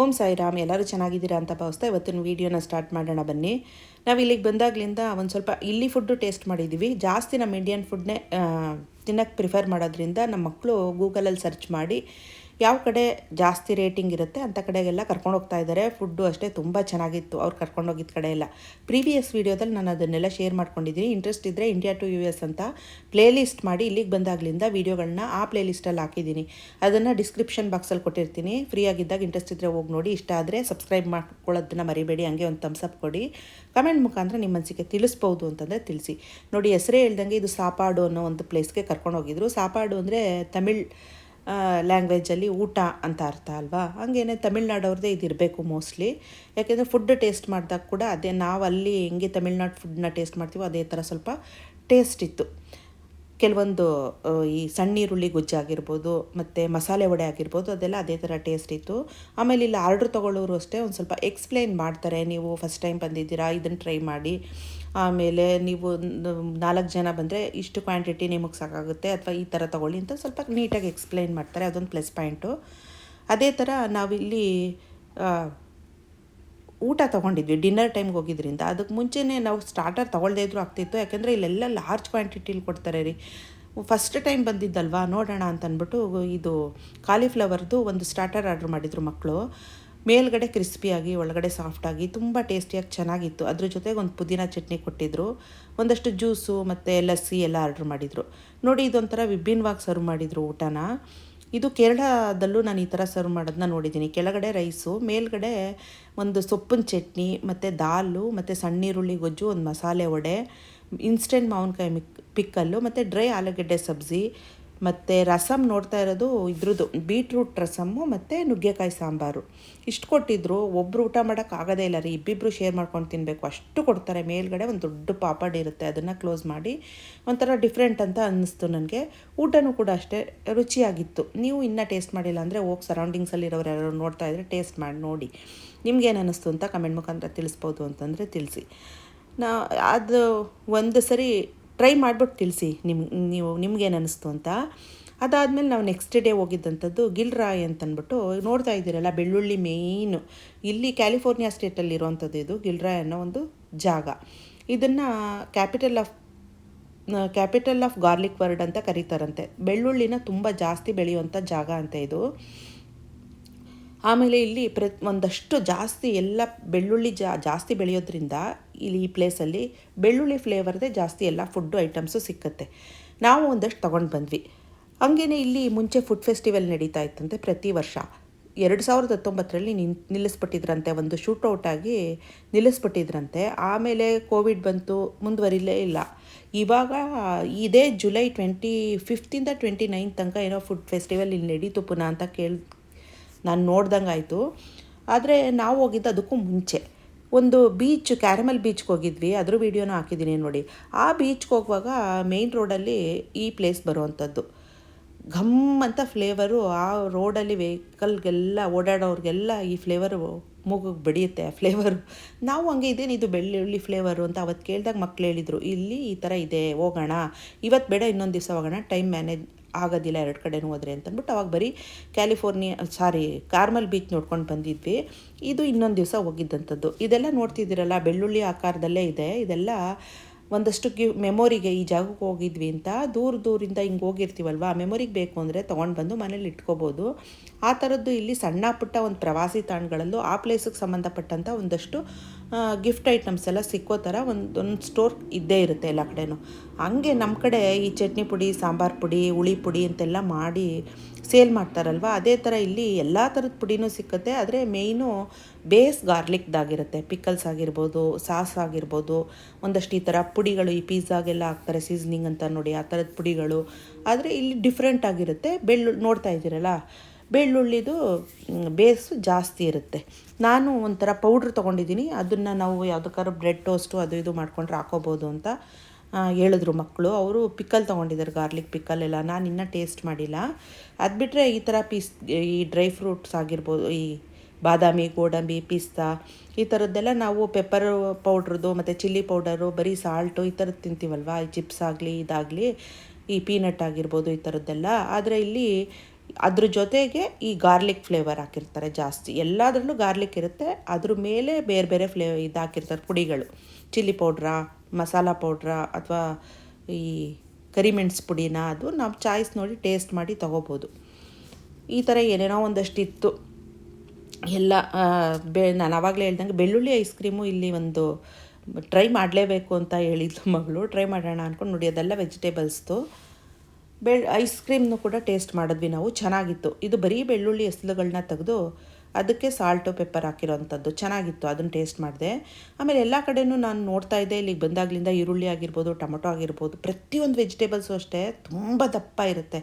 ಓಂ ಸಾಯಿರಾಮ್, ಎಲ್ಲರೂ ಚೆನ್ನಾಗಿದ್ದೀರಾ ಅಂತ ಭಾವಿಸ್ತಾ ಇವತ್ತಿನ ವೀಡಿಯೋನ ಸ್ಟಾರ್ಟ್ ಮಾಡೋಣ ಬನ್ನಿ. ನಾವು ಇಲ್ಲಿಗೆ ಬಂದಾಗ್ಲಿಂದ ಒಂದು ಸ್ವಲ್ಪ ಇಲ್ಲಿ ಫುಡ್ಡು ಟೇಸ್ಟ್ ಮಾಡಿದ್ದೀವಿ ಜಾಸ್ತಿ ನಮ್ಮ ಇಂಡಿಯನ್ ಫುಡ್ನೇ ತಿನ್ನೋಕ್ಕೆ ಪ್ರಿಫರ್ ಮಾಡೋದ್ರಿಂದ ನಮ್ಮ ಮಕ್ಕಳು ಗೂಗಲಲ್ಲಿ ಸರ್ಚ್ ಮಾಡಿ ಯಾವ ಕಡೆ ಜಾಸ್ತಿ ರೇಟಿಂಗ್ ಇರುತ್ತೆ ಅಂಥ ಕಡೆಗೆಲ್ಲ ಕರ್ಕೊಂಡು ಹೋಗ್ತಾ ಇದ್ದಾರೆ. ಫುಡ್ಡು ಅಷ್ಟೇ ತುಂಬ ಚೆನ್ನಾಗಿತ್ತು. ಅವ್ರು ಕರ್ಕೊಂಡು ಹೋಗಿದ್ದ ಕಡೆ ಎಲ್ಲ. ಪ್ರೀವಿಯಸ್ ವೀಡಿಯೋದಲ್ಲಿ ನಾನು ಅದನ್ನೆಲ್ಲ ಶೇರ್ ಮಾಡ್ಕೊಂಡಿದ್ದೀನಿ. ಇಂಟ್ರೆಸ್ಟ್ ಇದ್ದರೆ ಇಂಡಿಯಾ ಟು ಯು ಎಸ್ ಅಂತ ಪ್ಲೇ ಲಿಸ್ಟ್ ಮಾಡಿ ಇಲ್ಲಿಗೆ ಬಂದಾಗಲಿಂದ ವೀಡಿಯೋಗಳನ್ನ ಆ ಪ್ಲೇಲಿಸ್ಟಲ್ಲಿ ಹಾಕಿದ್ದೀನಿ. ಅದನ್ನು ಡಿಸ್ಕ್ರಿಪ್ಷನ್ ಬಾಕ್ಸಲ್ಲಿ ಕೊಟ್ಟಿರ್ತೀನಿ. ಫ್ರೀ ಆಗಿದ್ದಾಗ ಇಂಟ್ರೆಸ್ಟ್ ಇದ್ದರೆ ಹೋಗಿ ನೋಡಿ. ಇಷ್ಟ ಆದರೆ ಸಬ್ಸ್ಕ್ರೈಬ್ ಮಾಡ್ಕೊಳ್ಳೋದನ್ನ ಮರಿಬೇಡಿ. ಹಂಗೆ ಒಂದು ಥಮ್ಸಪ್ ಕೊಡಿ. ಕಮೆಂಟ್ ಮುಖಾಂತರ ನಿಮ್ಮ ಮನಸ್ಸಿಗೆ ತಿಳಿಸ್ಬೋದು ಅಂತಂದರೆ ತಿಳಿಸಿ. ನೋಡಿ, ಹೆಸರೇ ಹೇಳ್ದಂಗೆ ಇದು ಸಾಪಾಡು ಅನ್ನೋ ಒಂದು ಪ್ಲೇಸ್ಗೆ ಕರ್ಕೊಂಡು ಹೋಗಿದ್ರು. ಸಾಪಾಡು ಅಂದರೆ ತಮಿಳ್ ಲ್ಯಾಂಗ್ವೇಜಲ್ಲಿ ಊಟ ಅಂತ ಅರ್ಥ ಅಲ್ವಾ? ಹಂಗೇನೆ ತಮಿಳ್ನಾಡವ್ರದ್ದೇ ಇದು ಇರಬೇಕು ಮೋಸ್ಟ್ಲಿ ಯಾಕೆಂದರೆ ಫುಡ್ ಟೇಸ್ಟ್ ಮಾಡಿದಾಗ ಕೂಡ ಅದೇ ನಾವು ಅಲ್ಲಿ ಹೆಂಗೆ ತಮಿಳ್ನಾಡು ಫುಡ್ನ ಟೇಸ್ಟ್ ಮಾಡ್ತೀವೋ ಅದೇ ಥರ ಸ್ವಲ್ಪ ಟೇಸ್ಟ್ ಇತ್ತು. ಕೆಲವೊಂದು ಈ ಸಣ್ಣ ಈರುಳ್ಳಿ ಗೊಜ್ಜಾಗಿರ್ಬೋದು ಮತ್ತು ಮಸಾಲೆ ವಡೆ ಆಗಿರ್ಬೋದು, ಅದೆಲ್ಲ ಅದೇ ಥರ ಟೇಸ್ಟ್ ಇತ್ತು. ಆಮೇಲೆ ಇಲ್ಲಿ ಆರ್ಡ್ರ್ ತೊಗೊಳ್ಳೋರು ಅಷ್ಟೇ ಒಂದು ಸ್ವಲ್ಪ ಎಕ್ಸ್ಪ್ಲೈನ್ ಮಾಡ್ತಾರೆ. ನೀವು ಫಸ್ಟ್ ಟೈಮ್ ಬಂದಿದ್ದೀರಾ ಇದನ್ನು ಟ್ರೈ ಮಾಡಿ. ಆಮೇಲೆ ನೀವು ನಾಲ್ಕು ಜನ ಬಂದರೆ ಇಷ್ಟು ಕ್ವಾಂಟಿಟಿ ನಿಮಗೆ ಸಾಕಾಗುತ್ತೆ ಅಥವಾ ಈ ಥರ ತೊಗೊಳ್ಳಿ ಅಂತ ಸ್ವಲ್ಪ ನೀಟಾಗಿ ಎಕ್ಸ್ಪ್ಲೈನ್ ಮಾಡ್ತಾರೆ, ಅದೊಂದು ಪ್ಲಸ್ ಪಾಯಿಂಟು ಅದೇ ಥರ ನಾವಿಲ್ಲಿ ಊಟ ತೊಗೊಂಡಿದ್ವಿ ಡಿನ್ನರ್ ಟೈಮ್ಗೆ ಹೋಗಿದ್ರಿಂದ. ಅದಕ್ಕೆ ಮುಂಚೆನೇ ನಾವು ಸ್ಟಾರ್ಟರ್ ತೊಗೊಳ್ದೇ ಇದ್ರೂ ಆಗ್ತಿತ್ತು, ಯಾಕೆಂದರೆ ಇಲ್ಲೆಲ್ಲ ಲಾರ್ಜ್ ಕ್ವಾಂಟಿಟಿಲಿ ಕೊಡ್ತಾರೆ ರೀ. ಫಸ್ಟ್ ಟೈಮ್ ಬಂದಿದ್ದಲ್ವಾ, ನೋಡೋಣ ಅಂತ ಅಂದ್ಬಿಟ್ಟು ಇದು ಕಾಲಿಫ್ಲವರ್ದು ಒಂದು ಸ್ಟಾರ್ಟರ್ ಆರ್ಡ್ರ್ ಮಾಡಿದರು ಮಕ್ಕಳು ಮೇಲ್ಗಡೆ ಕ್ರಿಸ್ಪಿಯಾಗಿ ಒಳಗಡೆ ಸಾಫ್ಟಾಗಿ ತುಂಬ ಟೇಸ್ಟಿಯಾಗಿ ಚೆನ್ನಾಗಿತ್ತು. ಅದ್ರ ಜೊತೆಗೆ ಒಂದು ಪುದೀನ ಚಟ್ನಿ ಕೊಟ್ಟಿದ್ದರು ಒಂದಷ್ಟು ಜ್ಯೂಸು ಮತ್ತು ಲಸ್ಸಿ ಎಲ್ಲ ಆರ್ಡ್ರ್ ಮಾಡಿದರು. ನೋಡಿ, ಇದೊಂಥರ ವಿಭಿನ್ನವಾಗಿ ಸರ್ವ್ ಮಾಡಿದರು ಊಟನ. ಇದು ಕೇರಳದಲ್ಲೂ ನಾನು ಈ ಥರ ಸರ್ವ್ ಮಾಡೋದನ್ನ ನೋಡಿದ್ದೀನಿ. ಕೆಳಗಡೆ ರೈಸು ಮೇಲ್ಗಡೆ ಒಂದು ಸೊಪ್ಪಿನ ಚಟ್ನಿ, ಮತ್ತು ದಾಲು, ಮತ್ತು ಸಣ್ಣೀರುಳ್ಳಿ ಗೊಜ್ಜು, ಒಂದು ಮಸಾಲೆ ವಡೆ ಇನ್ಸ್ಟೆಂಟ್ ಮಾವಿನಕಾಯಿ ಮಿಕ್ ಪಿಕ್ಕಲ್ಲು ಮತ್ತು ಡ್ರೈ ಆಲೂಗಡ್ಡೆ ಸಬ್ಜಿ ಮತ್ತು ರಸಮ್ ನೋಡ್ತಾ ಇರೋದು ಇದ್ರದ್ದು, ಬೀಟ್ರೂಟ್ ರಸಮ್ಮು ಮತ್ತು ನುಗ್ಗೆಕಾಯಿ ಸಾಂಬಾರು. ಇಷ್ಟು ಕೊಟ್ಟಿದ್ರು ಒಬ್ಬರು ಊಟ ಮಾಡೋಕ್ಕಾಗೋದೇ ಇಲ್ಲ ರೀ ಇಬ್ಬಿಬ್ಬರು ಶೇರ್ ಮಾಡ್ಕೊಂಡು ತಿನ್ನಬೇಕು ಅಷ್ಟು ಕೊಡ್ತಾರೆ, ಮೇಲ್ಗಡೆ ಒಂದು ದೊಡ್ಡ ಪಾಪಡ್ ಇರುತ್ತೆ, ಅದನ್ನು ಕ್ಲೋಸ್ ಮಾಡಿ. ಒಂಥರ ಡಿಫ್ರೆಂಟ್ ಅಂತ ಅನ್ನಿಸ್ತು ನನಗೆ. ಊಟನೂ ಕೂಡ ಅಷ್ಟೇ, ರುಚಿಯಾಗಿತ್ತು. ನೀವು ಇನ್ನೂ ಟೇಸ್ಟ್ ಮಾಡಿಲ್ಲ ಅಂದರೆ ಹೋಗಿ ಸರೌಂಡಿಂಗ್ಸಲ್ಲಿರೋರು ಯಾರು ನೋಡ್ತಾ ಇದ್ದರೆ ಟೇಸ್ಟ್ ಮಾಡಿ, ನೋಡಿ. ನಿಮ್ಗೇನು ಅನ್ನಿಸ್ತು ಅಂತ ಕಮೆಂಟ್ ಮುಖಾಂತರ ತಿಳಿಸ್ಬೋದು ಅಂತಂದರೆ ತಿಳಿಸಿ. ನಾ, ಅದು ಒಂದು ಸರಿ ಟ್ರೈ ಮಾಡಿಬಿಟ್ಟು ತಿಳಿಸಿ ನಿಮ್ಮ ನೀವು, ನಿಮ್ಗೇನು ಅನ್ನಿಸ್ತು ಅಂತ. ಅದಾದಮೇಲೆ ನಾವು ನೆಕ್ಸ್ಟ್ ಡೇ ಹೋಗಿದ್ದಂಥದ್ದು ಗಿಲ್ರಾಯ್ ಅಂತಂದ್ಬಿಟ್ಟು ನೋಡ್ತಾ ಇದ್ದೀರಲ್ಲ, ಬೆಳ್ಳುಳ್ಳಿ ಮೇಯ್ನು ಇಲ್ಲಿ ಕ್ಯಾಲಿಫೋರ್ನಿಯಾ ಸ್ಟೇಟಲ್ಲಿ ಇರುವಂಥದ್ದು ಇದು, ಗಿಲ್ರಾಯ್ ಅನ್ನೋ ಒಂದು ಜಾಗ. ಇದನ್ನು capital of capital of garlic world ಅಂತ ಕರೀತಾರಂತೆ. ಬೆಳ್ಳುಳ್ಳಿನ ತುಂಬ ಜಾಸ್ತಿ ಬೆಳೆಯುವಂಥ ಜಾಗ ಅಂತ ಇದು. ಆಮೇಲೆ ಇಲ್ಲಿ ಪ್ರ, ಒಂದಷ್ಟು ಜಾಸ್ತಿ ಎಲ್ಲ ಬೆಳ್ಳುಳ್ಳಿ ಜಾ, ಜಾಸ್ತಿ ಬೆಳೆಯೋದ್ರಿಂದ ಇಲ್ಲಿ ಈ ಪ್ಲೇಸಲ್ಲಿ ಬೆಳ್ಳುಳ್ಳಿ ಫ್ಲೇವರ್ದೇ ಜಾಸ್ತಿ ಎಲ್ಲ ಫುಡ್ಡು ಐಟಮ್ಸು ಸಿಕ್ಕತ್ತೆ. ನಾವು ಒಂದಷ್ಟು ತೊಗೊಂಡು ಬಂದ್ವಿ. ಹಂಗೇನೆ ಇಲ್ಲಿ ಮುಂಚೆ ಫುಡ್ ಫೆಸ್ಟಿವಲ್ ನಡೀತಾ ಇತ್ತಂತೆ ಪ್ರತಿ ವರ್ಷ. ಎರಡು ಸಾವಿರದ ಹತ್ತೊಂಬತ್ತರಲ್ಲಿ ನಿನ್, ನಿಲ್ಲಿಸ್ಬಿಟ್ಟಿದ್ರಂತೆ, ಒಂದು ಆಗಿ ನಿಲ್ಲಿಸ್ಬಿಟ್ಟಿದ್ರಂತೆ. ಆಮೇಲೆ ಕೋವಿಡ್ ಬಂತು, ಮುಂದುವರಿಲೇ ಇಲ್ಲ. ಇವಾಗ ಇದೇ ಜುಲೈ ಟ್ವೆಂಟಿ ಫಿಫ್ತಿಂದ ಟ್ವೆಂಟಿ ನೈನ್ ತನಕ ಏನೋ ಫುಡ್ ಫೆಸ್ಟಿವಲ್ ಇಲ್ಲಿ ನಡೀತು ಪುನಃ ಅಂತ ಕೇಳಿ ನಾನು ನೋಡ್ದಂಗೆ ಆಯಿತು. ಆದರೆ ನಾವು ಹೋಗಿದ್ದು ಅದಕ್ಕೂ ಮುಂಚೆ. ಒಂದು ಬೀಚ್ ಕ್ಯಾರಮಲ್ ಬೀಚ್ಗೆ ಹೋಗಿದ್ವಿ. ಅದ್ರ ವೀಡಿಯೋನೂ ಹಾಕಿದ್ದೀನಿ ನೋಡಿ. ಆ ಬೀಚ್ಗೆ ಹೋಗುವಾಗ ಮೇಯ್ನ್ ರೋಡಲ್ಲಿ ಈ ಪ್ಲೇಸ್ ಬರುವಂಥದ್ದು. ಘಮ್ ಅಂತ ಫ್ಲೇವರು ಆ ರೋಡಲ್ಲಿ ವೆಹಿಕಲ್ಗೆಲ್ಲ ಓಡಾಡೋರಿಗೆಲ್ಲ ಈ ಫ್ಲೇವರು ಮೂಗಿಗೆ ಬಡಿಯುತ್ತೆ ಆ ಫ್ಲೇವರು ನಾವು ಹಂಗೆ ಇದೇನು ಇದು ಬೆಳ್ಳುಳ್ಳಿ ಫ್ಲೇವರು ಅಂತ ಅವತ್ತು ಕೇಳಿದಾಗ ಮಕ್ಳು ಹೇಳಿದರು. ಇಲ್ಲಿ ಈ ಥರ ಇದೆ, ಹೋಗೋಣ. ಇವತ್ತು ಬೇಡ ಇನ್ನೊಂದು ದಿವಸ ಹೋಗೋಣ. ಟೈಮ್ ಮ್ಯಾನೇಜ್ ಆಗೋದಿಲ್ಲ ಎರಡು ಕಡೆನೂ ಹೋದ್ರೆ ಅಂತಂದ್ಬಿಟ್ಟು ಅವಾಗ ಬರೀ ಕ್ಯಾಲಿಫೋರ್ನಿಯಾ, ಸಾರಿ, ಕಾರ್ಮಲ್ ಬೀಚ್ ನೋಡ್ಕೊಂಡು ಬಂದಿದ್ವಿ. ಇದು ಇನ್ನೊಂದು ದಿವಸ ಹೋಗಿದ್ದಂಥದ್ದು. ಇದೆಲ್ಲ ನೋಡ್ತಿದ್ದೀರಲ್ಲ, ಬೆಳ್ಳುಳ್ಳಿ ಆಕಾರದಲ್ಲೇ ಇದೆ. ಇದೆಲ್ಲ ಒಂದಷ್ಟು ಗಿ ಮೆಮೊರಿಗೆ ಈ ಜಾಗಕ್ಕೆ ಹೋಗಿದ್ವಿ ಅಂತ. ದೂರ ದೂರಿಂದ ಹಿಂಗೆ ಹೋಗಿರ್ತೀವಲ್ವ, ಆ ಮೆಮೊರಿಗೆ ಬೇಕು ಅಂದರೆ ತೊಗೊಂಡು ಬಂದು ಮನೇಲಿ ಇಟ್ಕೋಬೋದು. ಆ ಥರದ್ದು ಇಲ್ಲಿ ಸಣ್ಣ ಪುಟ್ಟ ಒಂದು ಪ್ರವಾಸಿ ತಾಣಗಳಲ್ಲೂ ಆ ಪ್ಲೇಸಿಗೆ ಸಂಬಂಧಪಟ್ಟಂಥ ಒಂದಷ್ಟು ಗಿಫ್ಟ್ ಐಟಮ್ಸ್ ಎಲ್ಲ ಸಿಕ್ಕೋ ಥರ ಒಂದೊಂದು ಒಂದು ಸ್ಟೋರ್ ಇದ್ದೇ ಇರುತ್ತೆ ಎಲ್ಲ ಕಡೆನೂ. ಹಂಗೆ ನಮ್ಮ ಕಡೆ ಈ ಚಟ್ನಿ ಪುಡಿ, ಸಾಂಬಾರು ಪುಡಿ, ಹುಳಿ ಪುಡಿ ಅಂತೆಲ್ಲ ಮಾಡಿ ಸೇಲ್ ಮಾಡ್ತಾರಲ್ವ, ಅದೇ ಥರ ಇಲ್ಲಿ ಎಲ್ಲ ಥರದ ಪುಡಿನೂ ಸಿಕ್ಕುತ್ತೆ. ಆದರೆ ಮೇಯ್ನು ಬೇಸ್ ಗಾರ್ಲಿಕ್ದಾಗಿರುತ್ತೆ ಪಿಕಲ್ಸ್ ಆಗಿರ್ಬೋದು, ಸಾಸ್ ಆಗಿರ್ಬೋದು, ಒಂದಷ್ಟು ಈ ಥರ ಪುಡಿಗಳು ಈ ಪಿಜ್ಜಾಗೆಲ್ಲ ಹಾಕ್ತಾರೆ ಸೀಸ್ನಿಂಗ್ ಅಂತ ನೋಡಿ ಆ ಥರದ ಪುಡಿಗಳು. ಆದರೆ ಇಲ್ಲಿ ಡಿಫ್ರೆಂಟ್ ಆಗಿರುತ್ತೆ. ಬೆಳ್ಳು ನೋಡ್ತಾ ಇದ್ದೀರಲ್ಲ? ಬೆಳ್ಳುಳ್ಳಿದು ಬೇಸು ಜಾಸ್ತಿ ಇರುತ್ತೆ. ನಾನು ಒಂಥರ ಪೌಡ್ರ್ ತೊಗೊಂಡಿದ್ದೀನಿ. ಅದನ್ನು ನಾವು ಯಾವುದಕ್ಕಾದ್ರೂ ಬ್ರೆಡ್ ಟೋಸ್ಟು ಅದು ಇದು ಮಾಡ್ಕೊಂಡ್ರೆ ಹಾಕೋಬೋದು ಅಂತ ಹೇಳಿದ್ರು ಮಕ್ಕಳು. ಅವರು ಪಿಕ್ಕಲ್ ತೊಗೊಂಡಿದ್ದಾರೆ, ಗಾರ್ಲಿಕ್ ಪಿಕ್ಕಲ್ ಎಲ್ಲ. ನಾನು ಇನ್ನೂ ಟೇಸ್ಟ್ ಮಾಡಿಲ್ಲ. ಅದು ಬಿಟ್ಟರೆ ಈ ಥರ ಪೀಸ್, ಈ ಡ್ರೈ ಫ್ರೂಟ್ಸ್ ಆಗಿರ್ಬೋದು, ಈ ಬಾದಾಮಿ, ಗೋಡಂಬಿ, ಪಿಸ್ತಾ, ಈ ಥರದ್ದೆಲ್ಲ ನಾವು ಪೆಪ್ಪರ್ ಪೌಡ್ರದ್ದು ಮತ್ತು ಚಿಲ್ಲಿ ಪೌಡರು, ಬರೀ ಸಾಲ್ಟು ಈ ಥರದ್ದು ತಿಂತೀವಲ್ವ? ಈ ಚಿಪ್ಸ್ ಆಗಲಿ, ಇದಾಗಲಿ, ಈ ಪೀನಟ್ ಆಗಿರ್ಬೋದು ಈ ಥರದ್ದೆಲ್ಲ ಆದರೆ ಇಲ್ಲಿ ಅದ್ರ ಜೊತೆಗೆ ಈ ಗಾರ್ಲಿಕ್ ಫ್ಲೇವರ್ ಹಾಕಿರ್ತಾರೆ ಜಾಸ್ತಿ. ಎಲ್ಲದರಲ್ಲೂ ಗಾರ್ಲಿಕ್ ಇರುತ್ತೆ. ಅದ್ರ ಮೇಲೆ ಬೇರೆ ಬೇರೆ ಫ್ಲೇ, ಇದು ಹಾಕಿರ್ತಾರೆ ಪುಡಿಗಳು. ಚಿಲ್ಲಿ ಪೌಡ್ರಾ, ಮಸಾಲ ಪೌಡ್ರಾ ಅಥವಾ ಈ ಕರಿಮೆಣಸು ಪುಡಿನ ಅದು ನಾವು ಚಾಯ್ಸ್ ನೋಡಿ ಟೇಸ್ಟ್ ಮಾಡಿ ತೊಗೋಬೋದು. ಈ ಥರ ಏನೇನೋ ಒಂದಷ್ಟು ಇತ್ತು. ಎಲ್ಲ ಬೆ, ನಾನು ಆವಾಗಲೇ ಹೇಳ್ದಂಗೆ ಬೆಳ್ಳುಳ್ಳಿ ಐಸ್ ಕ್ರೀಮು ಇಲ್ಲಿ ಒಂದು ಟ್ರೈ ಮಾಡಲೇಬೇಕು ಅಂತ ಹೇಳಿದ್ದು ಮಗಳು. ಟ್ರೈ ಮಾಡೋಣ ಅಂದ್ಕೊಂಡು ನೋಡಿ, ಅದೆಲ್ಲ ವೆಜಿಟೇಬಲ್ಸ್ದು ಬೆಳ್ ಐಸ್ ಕ್ರೀಮ್ನು ಕೂಡ ಟೇಸ್ಟ್ ಮಾಡಿದ್ವಿ ನಾವು. ಚೆನ್ನಾಗಿತ್ತು. ಇದು ಬರೀ ಬೆಳ್ಳುಳ್ಳಿ ಹೆಸಲುಗಳನ್ನ ತೆಗೆದು ಅದಕ್ಕೆ ಸಾಲ್ಟು, ಪೆಪ್ಪರ್ ಹಾಕಿರೋವಂಥದ್ದು ಚೆನ್ನಾಗಿತ್ತು, ಅದನ್ನು ಟೇಸ್ಟ್ ಮಾಡಿದೆ. ಆಮೇಲೆ ಎಲ್ಲ ಕಡೆನೂ ನಾನು ನೋಡ್ತಾ ಇದ್ದೆ. ಇಲ್ಲಿಗೆ ಬಂದಾಗಲಿಂದ ಈರುಳ್ಳಿ ಆಗಿರ್ಬೋದು, ಟೊಮೊಟೊ ಆಗಿರ್ಬೋದು, ಪ್ರತಿಯೊಂದು ವೆಜಿಟೇಬಲ್ಸು ಅಷ್ಟೇ ತುಂಬ ದಪ್ಪ ಇರುತ್ತೆ.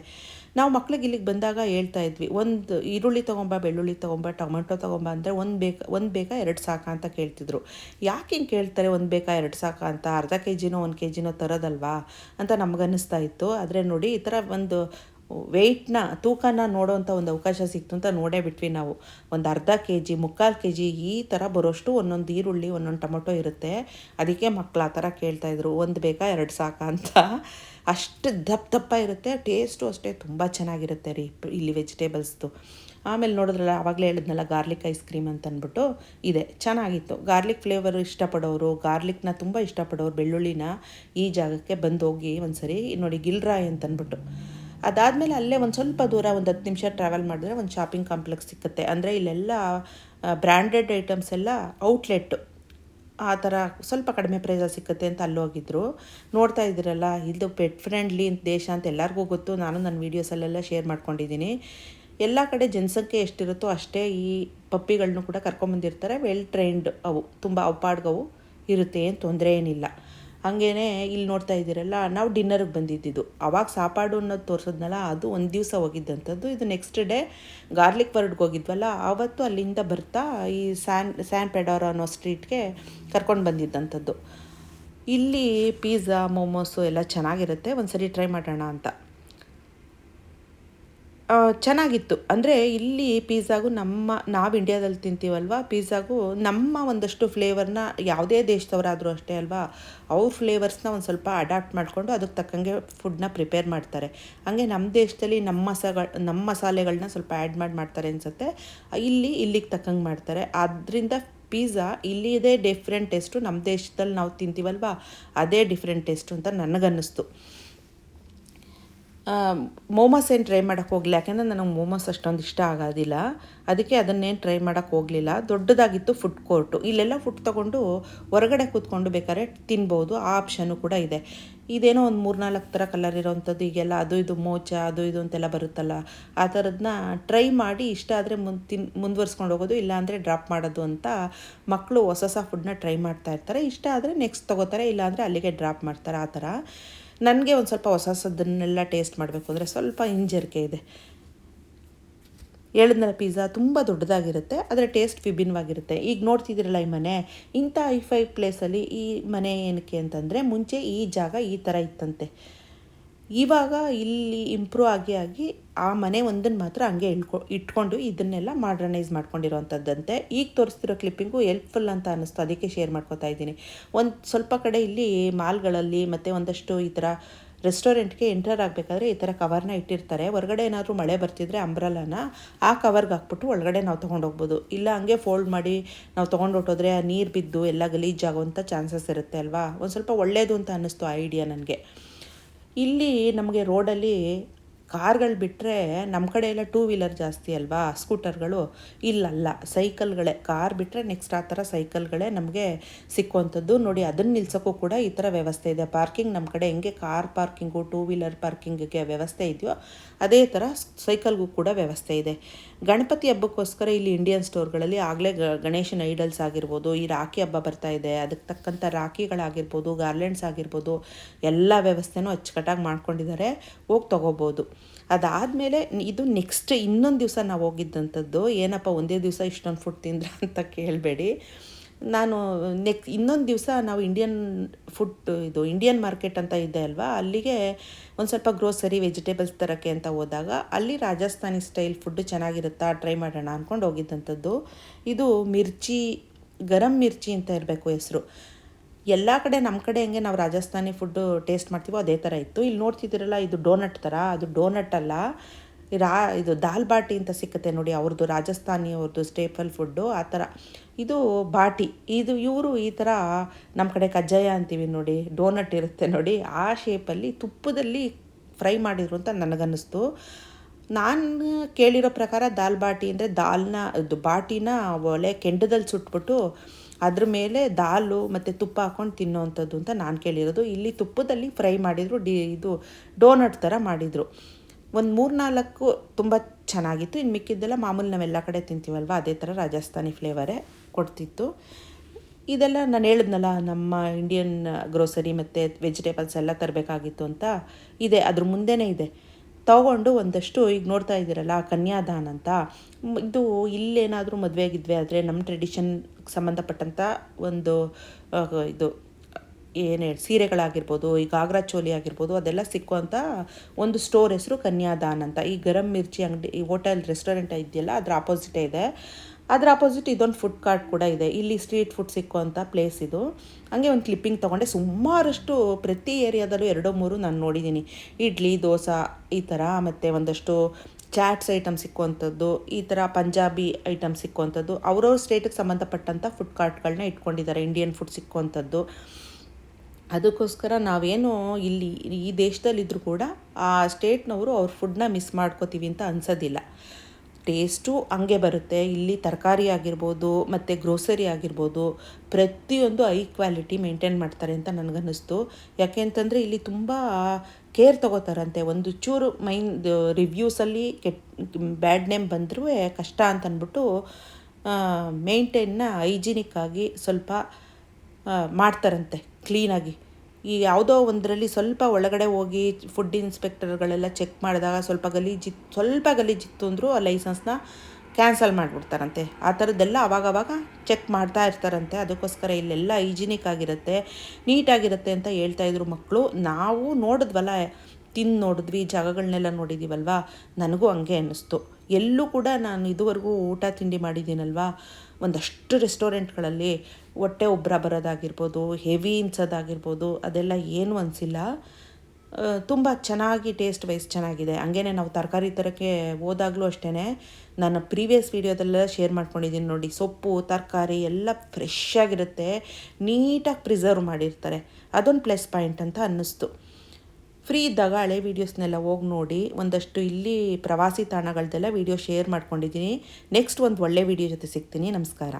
ನಾವು ಮಕ್ಳಿಗೆ ಇಲ್ಲಿಗೆ ಬಂದಾಗ ಹೇಳ್ತಾ ಇದ್ವಿ, ಒಂದು ಈರುಳ್ಳಿ ತೊಗೊಂಬ, ಬೆಳ್ಳುಳ್ಳಿ ತೊಗೊಂಬ, ಟೊಮೆಟೊ ತೊಗೊಂಬ ಅಂದರೆ ಒಂದು ಬೇಕಾ ಒಂದು ಬೇಕಾ, ಎರಡು ಸಾಕ? ಅಂತ ಕೇಳ್ತಿದ್ರು. ಯಾಕೆ ಹಿಂಗೆ ಕೇಳ್ತಾರೆ, ಒಂದು ಬೇಕಾ, ಎರಡು ಸಾಕ? ಅಂತ, ಅರ್ಧ ಕೆ ಜಿನೋ ಒಂದು ಕೆ ಜಿನೋ ತರೋದಲ್ವಾ? ಅಂತ ನಮಗನ್ನಿಸ್ತಾ ಇತ್ತು. ಆದರೆ ನೋಡಿ, ಈ ಥರ ಒಂದು ವೆಯ್ಟ್ನ ತೂಕನ ನೋಡೋವಂಥ ಒಂದು ಅವಕಾಶ ಸಿಕ್ತು ಅಂತ ನೋಡೇ ಬಿಟ್ವಿ ನಾವು. ಒಂದು ಅರ್ಧ ಕೆ ಜಿ ಮುಕ್ಕಾಲು ಕೆ ಜಿ ಈ ಥರ ಬರೋಷ್ಟು ಒಂದೊಂದು ಈರುಳ್ಳಿ, ಒಂದೊಂದು ಟೊಮೊಟೊ ಇರುತ್ತೆ. ಅದಕ್ಕೆ ಮಕ್ಕಳು ಆ ಥರ ಕೇಳ್ತಾಯಿದ್ರು ಒಂದು ಬೇಕಾ, ಎರಡು ಸಾಕಾ? ಅಂತ. ಅಷ್ಟು ದಪ್ಪ ದಪ್ಪ ಇರುತ್ತೆ, ಟೇಸ್ಟು ಅಷ್ಟೇ ತುಂಬ ಚೆನ್ನಾಗಿರುತ್ತೆ ರೀ ಇಲ್ಲಿ ವೆಜಿಟೇಬಲ್ಸ್ದು. ಆಮೇಲೆ ನೋಡಿದ್ರಲ್ಲ ಆವಾಗಲೇ ಹೇಳಿದ್ನಲ್ಲ, ಗಾರ್ಲಿಕ್ ಐಸ್ ಕ್ರೀಮ್ ಅಂತ ಅಂದ್ಬಿಟ್ಟು, ಇದೆ, ಚೆನ್ನಾಗಿತ್ತು. ಗಾರ್ಲಿಕ್ ಫ್ಲೇವರ್ ಇಷ್ಟಪಡೋರು, ಗಾರ್ಲಿಕ್ನ ತುಂಬ ಇಷ್ಟಪಡೋರು, ಬೆಳ್ಳುಳ್ಳಿನ ಈ ಜಾಗಕ್ಕೆ ಬಂದು ಹೋಗಿ ಒಂದು ಸರಿ ನೋಡಿ ಗಿಲ್ರಾಯ್ ಅಂತ ಅಂದ್ಬಿಟ್ಟು ಅದಾದಮೇಲೆ ಅಲ್ಲೇ ಒಂದು ಸ್ವಲ್ಪ ದೂರ ಒಂದು ಹತ್ತು ನಿಮಿಷ ಟ್ರಾವೆಲ್ ಮಾಡಿದ್ರೆ ಒಂದು ಶಾಪಿಂಗ್ ಕಾಂಪ್ಲೆಕ್ಸ್ ಸಿಕ್ಕುತ್ತೆ. ಅಂದರೆ ಇಲ್ಲೆಲ್ಲ ಬ್ರ್ಯಾಂಡೆಡ್ ಐಟಮ್ಸ್ ಎಲ್ಲ ಔಟ್ಲೆಟ್ ಆ ಥರ ಸ್ವಲ್ಪ ಕಡಿಮೆ ಪ್ರೈಸ ಸಿಕ್ಕುತ್ತೆ ಅಂತ ಅಲ್ಲೋಗಿದ್ರು ನೋಡ್ತಾ ಇದ್ದೀರಲ್ಲ, ಇದು ಪೆಟ್ ಫ್ರೆಂಡ್ಲಿ ದೇಶ ಅಂತ ಎಲ್ಲರಿಗೂ ಗೊತ್ತು. ನಾನು ನನ್ನ ವೀಡಿಯೋಸಲ್ಲೆಲ್ಲ ಶೇರ್ ಮಾಡ್ಕೊಂಡಿದ್ದೀನಿ. ಎಲ್ಲ ಕಡೆ ಜನಸಂಖ್ಯೆ ಎಷ್ಟಿರುತ್ತೋ ಅಷ್ಟೇ ಈ ಪಪ್ಪಿಗಳನ್ನೂ ಕೂಡ ಕರ್ಕೊಂಬಂದಿರ್ತಾರೆ ವೆಲ್ ಟ್ರೈನ್ಡ್ ಅವು. ತುಂಬ ಅವು ಇರುತ್ತೆ, ಏನು ತೊಂದರೆ ಏನಿಲ್ಲ. ಹಾಗೇನೆ ಇಲ್ಲಿ ನೋಡ್ತಾ ಇದ್ದೀರಲ್ಲ, ನಾವು ಡಿನ್ನರ್ಗೆ ಬಂದಿದ್ದಿದ್ದು. ಅವಾಗ ಸಾಪಾಡು ಅನ್ನೋದು ತೋರಿಸೋದ್ನಲ್ಲ, ಅದು ಒಂದು ದಿವಸ ಹೋಗಿದ್ದಂಥದ್ದು. ಇದು ನೆಕ್ಸ್ಟ್ ಡೇ ಗಾರ್ಲಿಕ್ ವರ್ಡ್ಗೆ ಹೋಗಿದ್ವಲ್ಲ ಆವತ್ತು ಅಲ್ಲಿಂದ ಬರ್ತಾ ಈ ಸ್ಯಾನ್ ಸ್ಯಾನ್ ಪೆಡೋರ ಅನ್ನೋ ಸ್ಟ್ರೀಟ್ಗೆ ಕರ್ಕೊಂಡು ಬಂದಿದ್ದಂಥದ್ದು. ಇಲ್ಲಿ ಪಿಜ್ಜಾ ಮೋಮೋಸು ಎಲ್ಲ ಚೆನ್ನಾಗಿರುತ್ತೆ ಒಂದು ಸರಿ ಟ್ರೈ ಮಾಡೋಣ ಅಂತ. ಚೆನ್ನಾಗಿತ್ತು. ಅಂದರೆ ಇಲ್ಲಿ ಪಿಝಾಗೂ ನಮ್ಮ, ನಾವು ಇಂಡಿಯಾದಲ್ಲಿ ತಿಂತೀವಲ್ವ? ಪಿಝಾಗೂ ನಮ್ಮ ಒಂದಷ್ಟು ಫ್ಲೇವರ್ನ ಯಾವುದೇ ದೇಶದವರಾದರೂ ಅಷ್ಟೇ ಅಲ್ವಾ? ಅವ್ರ ಫ್ಲೇವರ್ಸ್ನ ಒಂದು ಸ್ವಲ್ಪ ಅಡಾಪ್ಟ್ ಮಾಡಿಕೊಂಡು ಅದಕ್ಕೆ ತಕ್ಕಂಗೆ ಫುಡ್ನ ಪ್ರಿಪೇರ್ ಮಾಡ್ತಾರೆ. ಹಾಗೆ ನಮ್ಮ ದೇಶದಲ್ಲಿ ನಮ್ಮ ಮಸಾಗ ನಮ್ಮ ಮಸಾಲೆಗಳನ್ನ ಸ್ವಲ್ಪ ಆ್ಯಡ್ ಮಾಡಿ, ಮಾಡ್ತಾರೆ ಅನಿಸುತ್ತೆ. ಇಲ್ಲಿ, ಇಲ್ಲಿಗೆ ತಕ್ಕಂಗೆ ಮಾಡ್ತಾರೆ. ಆದ್ದರಿಂದ ಪಿಝಾ ಇಲ್ಲಿದೇ ಡಿಫ್ರೆಂಟ್ ಟೇಸ್ಟು ನಮ್ಮ ದೇಶದಲ್ಲಿ ನಾವು ತಿಂತೀವಲ್ವಾ? ಅದೇ ಡಿಫ್ರೆಂಟ್ ಟೇಸ್ಟು ಅಂತ ನನಗನ್ನಿಸ್ತು. ಮೋಮೋಸ್ ಏನು ಟ್ರೈ ಮಾಡೋಕ್ಕೆ ಹೋಗಲಿಲ್ಲ. ಯಾಕೆಂದರೆ ನನಗೆ ಮೋಮೋಸ್ ಅಷ್ಟೊಂದು ಇಷ್ಟ ಆಗೋದಿಲ್ಲ. ಅದಕ್ಕೆ ಅದನ್ನೇನು ಟ್ರೈ ಮಾಡೋಕ್ಕೆ ಹೋಗಲಿಲ್ಲ. ದೊಡ್ಡದಾಗಿತ್ತು ಫುಡ್ ಕೋರ್ಟು. ಇಲ್ಲೆಲ್ಲ ಫುಡ್ ತೊಗೊಂಡು ಹೊರಗಡೆ ಕೂತ್ಕೊಂಡು ಬೇಕಾದ್ರೆ ತಿನ್ಬೋದು. ಆ ಆಪ್ಷನ್ನು ಕೂಡ ಇದೆ. ಇದೇನೋ ಒಂದು ಮೂರ್ನಾಲ್ಕು ಥರ ಕಲರ್ ಇರೋವಂಥದ್ದು ಈಗೆಲ್ಲ ಅದು ಇದು ಮೋಚ, ಅದು ಇದು ಅಂತೆಲ್ಲ ಬರುತ್ತಲ್ಲ. ಆ ಥರದನ್ನ ಟ್ರೈ ಮಾಡಿ ಇಷ್ಟ ಆದರೆ ಮುಂದೆ ತಿನ್ ಮುಂದುವರ್ಸ್ಕೊಂಡು ಹೋಗೋದು ಇಲ್ಲಾಂದರೆ ಡ್ರಾಪ್ ಮಾಡೋದು ಅಂತ ಮಕ್ಕಳು ಹೊಸ ಹೊಸ ಫುಡ್ನ ಟ್ರೈ ಮಾಡ್ತಾ ಇರ್ತಾರೆ. ಇಷ್ಟ ಆದರೆ ನೆಕ್ಸ್ಟ್ ತೊಗೋತಾರೆ ಇಲ್ಲಾಂದರೆ ಅಲ್ಲಿಗೆ ಡ್ರಾಪ್ ಮಾಡ್ತಾರೆ. ಆ ಥರ. ನನಗೆ ಒಂದು ಸ್ವಲ್ಪ ಹೊಸ ಹೊಸದನ್ನೆಲ್ಲ ಟೇಸ್ಟ್ ಮಾಡಬೇಕು ಅಂದರೆ ಸ್ವಲ್ಪ ಹಿಂಜರಿಕೆ ಇದೆ. ಹೇಳಿದ್ನಲ್ಲ ಪಿಜ್ಜಾ ತುಂಬ ದೊಡ್ಡದಾಗಿರುತ್ತೆ ಅದರ ಟೇಸ್ಟ್ ವಿಭಿನ್ನವಾಗಿರುತ್ತೆ. ಈಗ ನೋಡ್ತಿದ್ದೀರಲ್ಲ ಈ ಮನೆ, ಇಂಥ ಐ ಫೈ ಪ್ಲೇಸಲ್ಲಿ ಈ ಮನೆ ಏನಕ್ಕೆ ಅಂತಂದರೆ ಮುಂಚೆ ಈ ಜಾಗ ಈ ಥರ ಇತ್ತಂತೆ. ಇವಾಗ ಇಲ್ಲಿ ಇಂಪ್ರೂವ್ ಆಗಿ ಆಗಿ ಆ ಮನೆ ಒಂದನ್ನು ಮಾತ್ರ ಹಂಗೆ ಇಳ್ಕೊ, ಇಟ್ಕೊಂಡು ಇದನ್ನೆಲ್ಲ ಮಾಡ್ರನೈಸ್ ಮಾಡ್ಕೊಂಡಿರೋವಂಥದ್ದಂತೆ ಈಗ ತೋರಿಸ್ತಿರೋ ಕ್ಲಿಪ್ಪಿಂಗು ಹೆಲ್ಪ್ಫುಲ್ ಅಂತ ಅನ್ನಿಸ್ತು. ಅದಕ್ಕೆ ಶೇರ್ ಮಾಡ್ಕೊತಾ ಇದ್ದೀನಿ. ಒಂದು ಸ್ವಲ್ಪ ಕಡೆ ಇಲ್ಲಿ ಮಾಲ್ಗಳಲ್ಲಿ ಮತ್ತು ಒಂದಷ್ಟು ಈ ಥರ ರೆಸ್ಟೋರೆಂಟ್ಗೆ ಎಂಟರ್ ಆಗಬೇಕಾದ್ರೆ ಈ ಥರ ಕವರ್ನ ಇಟ್ಟಿರ್ತಾರೆ. ಹೊರಗಡೆ ಏನಾದರೂ ಮಳೆ ಬರ್ತಿದ್ರೆ ಅಂಬ್ರಲನ ಆ ಕವರ್ಗೆ ಹಾಕ್ಬಿಟ್ಟು ಒಳಗಡೆ ನಾವು ತೊಗೊಂಡೋಗ್ಬೋದು. ಇಲ್ಲ ಹಂಗೆ ಫೋಲ್ಡ್ ಮಾಡಿ ನಾವು ತೊಗೊಂಡು ಆ ನೀರು ಬಿದ್ದು ಎಲ್ಲ ಗಲೀಜಾಗುವಂಥ ಚಾನ್ಸಸ್ ಇರುತ್ತೆ ಅಲ್ವಾ? ಒಂದು ಸ್ವಲ್ಪ ಒಳ್ಳೆಯದು ಅಂತ ಅನ್ನಿಸ್ತು ಆ ಐಡಿಯಾ ನನಗೆ. ಇಲ್ಲಿ ನಮಗೆ ರೋಡಲ್ಲಿ ಕಾರ್ಗಳು ಬಿಟ್ಟರೆ ನಮ್ಮ ಕಡೆ ಎಲ್ಲ ಟೂ ವೀಲರ್ ಜಾಸ್ತಿ ಅಲ್ವಾ? ಸ್ಕೂಟರ್ಗಳು? ಇಲ್ಲಲ್ಲ ಸೈಕಲ್ಗಳೇ. ಕಾರ್ ಬಿಟ್ಟರೆ ನೆಕ್ಸ್ಟ್ ಆ ಥರ ಸೈಕಲ್ಗಳೇ ನಮಗೆ ಸಿಕ್ಕುವಂಥದ್ದು. ನೋಡಿ ಅದನ್ನು ನಿಲ್ಸೋಕ್ಕೂ ಕೂಡ ಈ ಥರ ವ್ಯವಸ್ಥೆ ಇದೆ. ಪಾರ್ಕಿಂಗ್ ನಮ್ಮ ಕಡೆ ಹೆಂಗೆ ಕಾರ್ ಪಾರ್ಕಿಂಗು ಟೂ ವೀಲರ್ ಪಾರ್ಕಿಂಗಿಗೆ ವ್ಯವಸ್ಥೆ ಇದೆಯೋ ಅದೇ ಥರ ಸೈಕಲ್ಗೂ ಕೂಡ ವ್ಯವಸ್ಥೆ ಇದೆ. ಗಣಪತಿ ಹಬ್ಬಕ್ಕೋಸ್ಕರ ಇಲ್ಲಿ ಇಂಡಿಯನ್ ಸ್ಟೋರ್ಗಳಲ್ಲಿ ಆಗಲೇ ಗಣೇಶನ ಐಡಲ್ಸ್ ಆಗಿರ್ಬೋದು, ಈ ರಾಖಿ ಹಬ್ಬ ಬರ್ತಾ ಇದೆ. ಅದಕ್ಕೆ ತಕ್ಕಂಥ ರಾಖಿಗಳಾಗಿರ್ಬೋದು ಗಾರ್ಲೆಂಡ್ಸ್ ಆಗಿರ್ಬೋದು, ಎಲ್ಲ ವ್ಯವಸ್ಥೆನೂ ಅಚ್ಚುಕಟ್ಟಾಗಿ ಮಾಡ್ಕೊಂಡಿದ್ದಾರೆ. ಹೋಗಿ ತೊಗೋಬೋದು. ಅದಾದಮೇಲೆ ಇದು ನೆಕ್ಸ್ಟ್ ಇನ್ನೊಂದು ದಿವಸ ನಾವು ಹೋಗಿದ್ದಂಥದ್ದು, ಏನಪ್ಪ, ಒಂದೇ ದಿವಸ ಇಷ್ಟೊಂದು ಫುಡ್ ತಿಂದ್ರೆ ಅಂತ ಕೇಳಬೇಡಿ. ನಾನು ನೆಕ್ ಇನ್ನೊಂದು ದಿವಸ ನಾವು ಇಂಡಿಯನ್ ಫುಡ್ ಇದು ಇಂಡಿಯನ್ ಮಾರ್ಕೆಟ್ ಅಂತ ಇದೆ ಅಲ್ವಾ? ಅಲ್ಲಿಗೆ ಒಂದು ಸ್ವಲ್ಪ ಗ್ರೋಸರಿ ವೆಜಿಟೇಬಲ್ಸ್ ತರೋಕ್ಕೆ ಅಂತ ಹೋದಾಗ ಅಲ್ಲಿ ರಾಜಸ್ಥಾನಿ ಸ್ಟೈಲ್ ಫುಡ್ ಚೆನ್ನಾಗಿರುತ್ತಾ? ಟ್ರೈ ಮಾಡೋಣ ಅಂದ್ಕೊಂಡು ಹೋಗಿದ್ದಂಥದ್ದು. ಇದು ಮಿರ್ಚಿ, ಗರಂ ಮಿರ್ಚಿ ಅಂತ ಇರಬೇಕು ಹೆಸರು. ಎಲ್ಲ ಕಡೆ ನಮ್ಮ ಕಡೆ ಹೆಂಗೆ ನಾವು ರಾಜಸ್ಥಾನಿ ಫುಡ್ಡು ಟೇಸ್ಟ್ ಮಾಡ್ತೀವೋ ಅದೇ ಥರ ಇತ್ತು. ಇಲ್ಲಿ ನೋಡ್ತಿದ್ದೀರಲ್ಲ, ಇದು ಡೋನಟ್ ಥರ ಅದು ಡೋನಟ್ ಅಲ್ಲ. ರಾ, ಇದು ದಾಲ್ ಬಾಟಿ ಅಂತ ಸಿಕ್ಕುತ್ತೆ ನೋಡಿ ಅವ್ರದ್ದು ರಾಜಸ್ಥಾನಿ ಅವ್ರದ್ದು ಸ್ಟೇಪಲ್ ಫುಡ್ಡು, ಆ ಥರ. ಇದು ಬಾಟಿ, ಇದು ಇವರು ಈ ಥರ ನಮ್ಮ ಕಡೆ ಕಜ್ಜಾಯ ಅಂತೀವಿ ನೋಡಿ, ಡೋನಟ್ ಇರುತ್ತೆ ನೋಡಿ, ಆ ಶೇಪಲ್ಲಿ ತುಪ್ಪದಲ್ಲಿ ಫ್ರೈ ಮಾಡಿದ್ರು ಅಂತ ನನಗನ್ನಿಸ್ತು. ನಾನು ಕೇಳಿರೋ ಪ್ರಕಾರ ದಾಲ್ ಬಾಟಿ ಅಂದರೆ ದಾಲ್ನ, ಇದು ಬಾಟಿನ ಒಳ್ಳೆ ಕೆಂಡದಲ್ಲಿ ಸುಟ್ಬಿಟ್ಟು ಅದ್ರ ಮೇಲೆ ದಾಲು ಮತ್ತು ತುಪ್ಪ ಹಾಕ್ಕೊಂಡು ತಿನ್ನೋವಂಥದ್ದು ಅಂತ ನಾನು ಕೇಳಿರೋದು. ಇಲ್ಲಿ ತುಪ್ಪದಲ್ಲಿ ಫ್ರೈ ಮಾಡಿದರು, ಡಿ, ಇದು ಡೋನಟ್ ಥರ ಮಾಡಿದರು. ಒಂದು ಮೂರು ನಾಲ್ಕು ತುಂಬ ಚೆನ್ನಾಗಿತ್ತು. ಇನ್ನು ಮಿಕ್ಕಿದ್ದೆಲ್ಲ ಮಾಮೂಲಿ ನಾವೆಲ್ಲ ಕಡೆ ತಿಂತೀವಲ್ವ? ಅದೇ ಥರ ರಾಜಸ್ಥಾನಿ ಫ್ಲೇವರೇ ಕೊಡ್ತಿತ್ತು. ಇದೆಲ್ಲ ನಾನು ಹೇಳಿದ್ನಲ್ಲ, ನಮ್ಮ ಇಂಡಿಯನ್ ಗ್ರೋಸರಿ ಮತ್ತು ವೆಜಿಟೇಬಲ್ಸ್ ಎಲ್ಲ ತರಬೇಕಾಗಿತ್ತು ಅಂತ. ಇದೆ, ಅದ್ರ ಮುಂದೆನೇ ಇದೆ. ತಗೊಂಡು ಒಂದಷ್ಟು ಈಗ ನೋಡ್ತಾ ಇದ್ದೀರಲ್ಲ, ಕನ್ಯಾದಾನ ಅಂತ. ಇದು ಇಲ್ಲೇನಾದರೂ ಮದುವೆ ಆಗಿದ್ವಿ ಆದರೆ ನಮ್ಮ ಟ್ರೆಡಿಷನ್ ಸಂಬಂಧಪಟ್ಟಂಥ ಒಂದು ಇದು ಏನು ಸೀರೆಗಳಾಗಿರ್ಬೋದು, ಈ ಗಾಗ್ರಾ ಚೋಲಿ ಆಗಿರ್ಬೋದು, ಅದೆಲ್ಲ ಸಿಕ್ಕುವಂಥ ಒಂದು ಸ್ಟೋರ್ ಹೆಸರು ಕನ್ಯಾದಾನ್ ಅಂತ. ಈ ಗರಂ ಮಿರ್ಚಿ ಅಂಗಡಿ, ಈ ಹೋಟೆಲ್, ರೆಸ್ಟೋರೆಂಟ್ ಇದೆಯಲ್ಲ, ಅದರ ಆಪೋಸಿಟೇ ಇದೆ. ಅದರ ಆಪೋಸಿಟ್ ಇದೊಂದು ಫುಡ್ ಕಾರ್ಟ್ ಕೂಡ ಇದೆ. ಇಲ್ಲಿ ಸ್ಟ್ರೀಟ್ ಫುಡ್ ಸಿಕ್ಕುವಂಥ ಪ್ಲೇಸ್ ಇದು. ಹಾಗೆ ಒಂದು ಕ್ಲಿಪ್ಪಿಂಗ್ ತೊಗೊಂಡೆ. ಸುಮಾರಷ್ಟು ಪ್ರತಿ ಏರಿಯಾದಲ್ಲೂ ಎರಡೋ ಮೂರು ನಾನು ನೋಡಿದ್ದೀನಿ ಇಡ್ಲಿ, ದೋಸೆ, ಈ ಥರ ಮತ್ತು ಒಂದಷ್ಟು ಚಾಟ್ಸ್ ಐಟಮ್ ಸಿಕ್ಕುವಂಥದ್ದು ಈ ಥರ ಪಂಜಾಬಿ ಐಟಮ್ ಸಿಕ್ಕುವಂಥದ್ದು ಅವ್ರವ್ರ ಸ್ಟೇಟಿಗೆ ಸಂಬಂಧಪಟ್ಟಂಥ ಫುಡ್ ಕಾರ್ಟ್ಗಳನ್ನ ಇಟ್ಕೊಂಡಿದ್ದಾರೆ. ಇಂಡಿಯನ್ ಫುಡ್ ಸಿಕ್ಕುವಂಥದ್ದು ಅದಕ್ಕೋಸ್ಕರ ನಾವೇನು ಇಲ್ಲಿ ಈ ದೇಶದಲ್ಲಿದ್ದರೂ ಕೂಡ ಆ ಸ್ಟೇಟ್ನವರು ಅವ್ರ ಫುಡ್ನ ಮಿಸ್ ಮಾಡ್ಕೋತೀವಿ ಅಂತ ಅನ್ಸೋದಿಲ್ಲ. ಟೇಸ್ಟು ಹಂಗೆ ಬರುತ್ತೆ. ಇಲ್ಲಿ ತರಕಾರಿ ಆಗಿರ್ಬೋದು, ಮತ್ತು ಗ್ರೋಸರಿ ಆಗಿರ್ಬೋದು, ಪ್ರತಿಯೊಂದು ಐ ಕ್ವಾಲಿಟಿ ಮೇಂಟೈನ್ ಮಾಡ್ತಾರೆ ಅಂತ ನನಗನ್ನಿಸ್ತು. ಯಾಕೆ ಅಂತಂದರೆ ಇಲ್ಲಿ ತುಂಬ ಕೇರ್ ತಗೋತಾರಂತೆ. ಒಂದು ಚೂರು ಮೈಂಡ್ ರಿವ್ಯೂಸಲ್ಲಿ ಕೆಟ್ ಬ್ಯಾಡ್ ನೇಮ್ ಬಂದರೂ ಕಷ್ಟ ಅಂತ ಮೇಂಟೈನ್ನ ಹೈಜಿನಿಕ್ ಆಗಿ ಸ್ವಲ್ಪ ಮಾಡ್ತಾರಂತೆ. ಕ್ಲೀನಾಗಿ. ಈ ಯಾವುದೋ ಒಂದರಲ್ಲಿ ಸ್ವಲ್ಪ ಒಳಗಡೆ ಹೋಗಿ ಫುಡ್ ಇನ್ಸ್ಪೆಕ್ಟರ್ಗಳೆಲ್ಲ ಚೆಕ್ ಮಾಡಿದಾಗ ಸ್ವಲ್ಪ ಗಲೀಜಿತ್ತು ಸ್ವಲ್ಪ ಗಲೀಜಿತ್ತು ಅಂದರೂ ಆ ಲೈಸೆನ್ಸ್ನ ಕ್ಯಾನ್ಸಲ್ ಮಾಡಿಬಿಡ್ತಾರಂತೆ. ಆ ಥರದ್ದೆಲ್ಲ ಅವಾಗವಾಗ ಚೆಕ್ ಮಾಡ್ತಾ ಇರ್ತಾರಂತೆ. ಅದಕ್ಕೋಸ್ಕರ ಇಲ್ಲೆಲ್ಲ ಹೈಜಿನಿಕ್ ಆಗಿರುತ್ತೆ ನೀಟಾಗಿರುತ್ತೆ ಅಂತ ಹೇಳ್ತಾ ಇದ್ರು ಮಕ್ಕಳು ನಾವು ನೋಡಿದ್ವಲ್ಲ, ತಿಂದು ನೋಡಿದ್ವಿ ಜಾಗಗಳನ್ನೆಲ್ಲ ನೋಡಿದ್ದೀವಲ್ವಾ ನನಗೂ ಹಂಗೆ ಅನ್ನಿಸ್ತು. ಎಲ್ಲೂ ಕೂಡ ನಾನು ಇದುವರೆಗೂ ಊಟ ತಿಂಡಿ ಮಾಡಿದ್ದೀನಲ್ವಾ? ಒಂದಷ್ಟು ರೆಸ್ಟೋರೆಂಟ್ಗಳಲ್ಲಿ ಹೊಟ್ಟೆ ಉಬ್ಬರ ಬರೋದಾಗಿರ್ಬೋದು ಹೆವಿ ಇನ್ಸೋದಾಗಿರ್ಬೋದು, ಅದೆಲ್ಲ ಏನು ಅನಿಸಿಲ್ಲ. ತುಂಬ ಚೆನ್ನಾಗಿ ಟೇಸ್ಟ್ ವೈಸ್ ಚೆನ್ನಾಗಿದೆ. ಹಂಗೇನೆ ನಾವು ತರಕಾರಿ ತರಕ್ಕೆ ಹೋದಾಗಲೂ ಅಷ್ಟೇ ನನ್ನ ಪ್ರೀವಿಯಸ್ ವೀಡಿಯೋದೆಲ್ಲ ಶೇರ್ ಮಾಡ್ಕೊಂಡಿದ್ದೀನಿ ನೋಡಿ, ಸೊಪ್ಪು, ತರಕಾರಿ ಎಲ್ಲ ಫ್ರೆಶ್ ಆಗಿರುತ್ತೆ, ನೀಟಾಗಿ ಪ್ರಿಸರ್ವ್ ಮಾಡಿರ್ತಾರೆ. ಅದೊಂದು ಪ್ಲಸ್ ಪಾಯಿಂಟ್ ಅಂತ ಅನ್ನಿಸ್ತು. ಫ್ರೀ ಇದ್ದಾಗ ಹಳೆ ವೀಡಿಯೋಸ್ನೆಲ್ಲ ಹೋಗಿ ನೋಡಿ ಒಂದಷ್ಟು ಇಲ್ಲಿ ಪ್ರವಾಸಿ ತಾಣಗಳದ್ದೆಲ್ಲ ವೀಡಿಯೋ ಶೇರ್ ಮಾಡ್ಕೊಂಡಿದ್ದೀನಿ. ನೆಕ್ಸ್ಟ್ ಒಂದು ಒಳ್ಳೆ ವೀಡಿಯೋ ಜೊತೆ ಸಿಗ್ತೀನಿ. ನಮಸ್ಕಾರ.